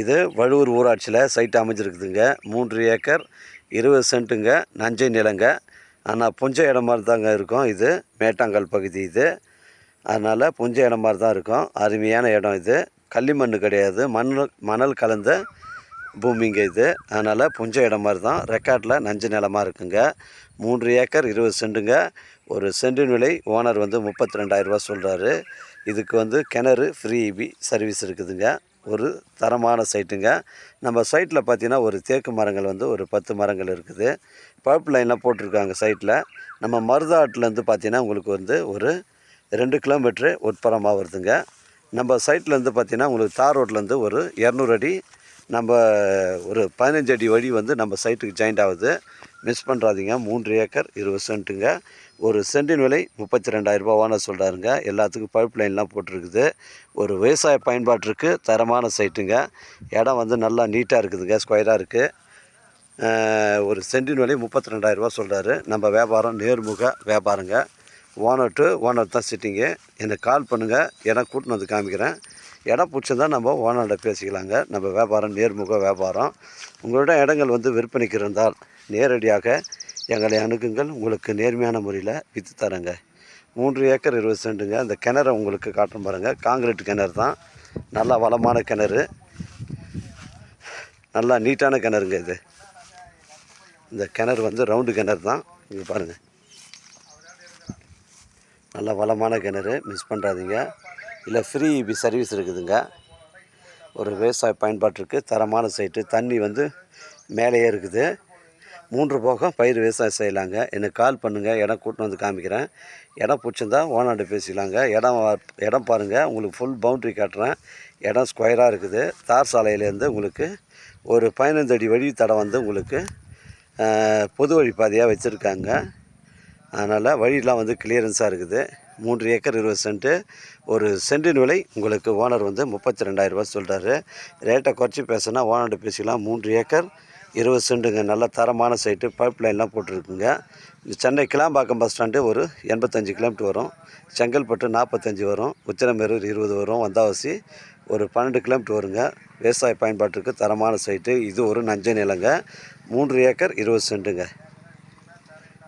இது வழுவூர் ஊராட்சியில் சைட் அமைஞ்சிருக்குதுங்க. மூன்று ஏக்கர் இருபது சென்ட்டுங்க நஞ்சை நிலங்க. ஆனால் புஞ்ச இடம் மாதிரி தாங்க இருக்கும் இது. மேட்டாங்கல் பகுதி இது. அதனால் புஞ்ச இடம் மாதிரி தான் இருக்கும். அருமையான இடம் இது. களிமண் கிடையாது. மணல் மணல் கலந்த பூமிங்க இது. அதனால் புஞ்ச இடம் மாதிரி தான் ரெக்கார்டில் நஞ்சு நிலமாக இருக்குங்க. மூன்று ஏக்கர் இருபது சென்ட்டுங்க. ஒரு சென்டின் விலை ஓனர் வந்து முப்பத்தி ரெண்டாயிரரூபா சொல்கிறாரு இதுக்கு வந்து கிணறு ஃப்ரீ இபி சர்வீஸ் இருக்குதுங்க. ஒரு தரமான சைட்டுங்க நம்ம சைட்டில் பார்த்தீங்கன்னா ஒரு தேக்கு மரங்கள் வந்து ஒரு பத்து மரங்கள் இருக்குது. பைப் லைன்லாம் போட்டிருக்காங்க சைட்டில் நம்ம மருதாட்டிலேருந்து பார்த்தீங்கன்னா உங்களுக்கு வந்து ஒரு ரெண்டு கிலோமீட்ரு உட்புறமாக வருதுங்க. நம்ம சைட்லேருந்து பார்த்திங்கன்னா உங்களுக்கு தார் ரோட்லேருந்து ஒரு இரநூறு அடி நம்ம ஒரு பதினஞ்சு அடி வழி வந்து நம்ம சைட்டுக்கு ஜாயிண்ட் ஆகுது. மிஸ் பண்ணுறாதீங்க மூன்று ஏக்கர் இருபது சென்ட்டுங்க. ஒரு சென்டின் விலை முப்பத்தி ரெண்டாயிரரூபா ஓனர் சொல்கிறாருங்க எல்லாத்துக்கும் பைப் லைன்லாம் போட்டிருக்குது. ஒரு விவசாய பயன்பாட்டிற்கு தரமான சைட்டுங்க இடம் வந்து நல்லா நீட்டாக இருக்குதுங்க ஸ்கொயராக இருக்குது ஒரு சென்டின் விலை முப்பத்தி ரெண்டாயிரரூபா சொல்கிறாரு நம்ம வியாபாரம் நேர்முக வியாபாரங்க. ஓனர் டு ஓனர் தான் சிட்டிங்கு எனக்கு கால் பண்ணுங்கள் இடம் கூட்டின்னு வந்து காமிக்கிறேன். இடம் பிடிச்சிருந்தா நம்ம ஓனர்கிட்ட பேசிக்கலாங்க. நம்ம வியாபாரம் நேர்முக வியாபாரம். உங்களோட இடங்கள் வந்து விற்பனைக்கு இருந்தால் நேரடியாக எங்களை அணுகுங்கள். உங்களுக்கு நேர்மையான முறையில் விற்று தரேங்க. மூன்று ஏக்கர் இருபது சென்ட்டுங்க. அந்த கிணறை உங்களுக்கு காட்டும் பாருங்கள் காங்கிரீட் கிணறு தான். நல்லா வளமான கிணறு. நல்லா நீட்டான கிணறுங்க இது. இந்த கிணறு வந்து ரவுண்டு கிணறு தான். இங்கே பாருங்கள் நல்ல வளமான கிணறு. மிஸ் பண்ணுறாதீங்க இல்லை ஃப்ரீ சர்வீஸ் இருக்குதுங்க. ஒரு விவசாய பயன்பாட்டிற்கு தரமான சைட்டு தண்ணி வந்து மேலேயே இருக்குது. மூன்று போகம் பயிர் விவசாயம் செய்யலாங்க. எனக்கு கால் பண்ணுங்கள் இடம் கூட்டின்னு வந்து காமிக்கிறேன். இடம் பிடிச்சிருந்தா ஓனாண்டு பேசிக்கலாங்க. இடம் இடம் பாருங்கள் உங்களுக்கு ஃபுல் பவுண்ட்ரி காட்டுறேன். இடம் ஸ்கொயராக இருக்குது. தார் சாலையிலேருந்து உங்களுக்கு ஒரு பதினைந்து அடி வழி தடம் வந்து உங்களுக்கு பொது வழி பாதையாக வச்சுருக்காங்க. அதனால் வழியெலாம் வந்து கிளியரன்ஸாக இருக்குது. மூன்று ஏக்கர் இருபது சென்ட்டு. ஒரு சென்டின் விலை உங்களுக்கு ஓனர் வந்து முப்பத்தி ரெண்டாயிரரூபா சொல்கிறாரு ரேட்டை குறைச்சி பேசுனா ஓனர்கிட்ட பேசிக்கலாம். மூன்று ஏக்கர் இருபது சென்ட்டுங்க. நல்ல தரமான சைட்டு பைப் லைன்லாம் போட்டிருக்குங்க. சென்னை கிளாம்பாக்கம் பஸ் ஸ்டாண்டு ஒரு எண்பத்தஞ்சு கிலோமீட்டர் வரும். செங்கல்பட்டு நாற்பத்தஞ்சு வரும். உச்சிரமேரூர் இருபது வரும். வந்தாவசி ஒரு பன்னெண்டு கிலோமீட்டர் வருங்க. விவசாய பயன்பாட்டுக்கு தரமான சைட்டு இது ஒரு நஞ்சை நிலங்க. மூன்று ஏக்கர் இருபது சென்ட்டுங்க.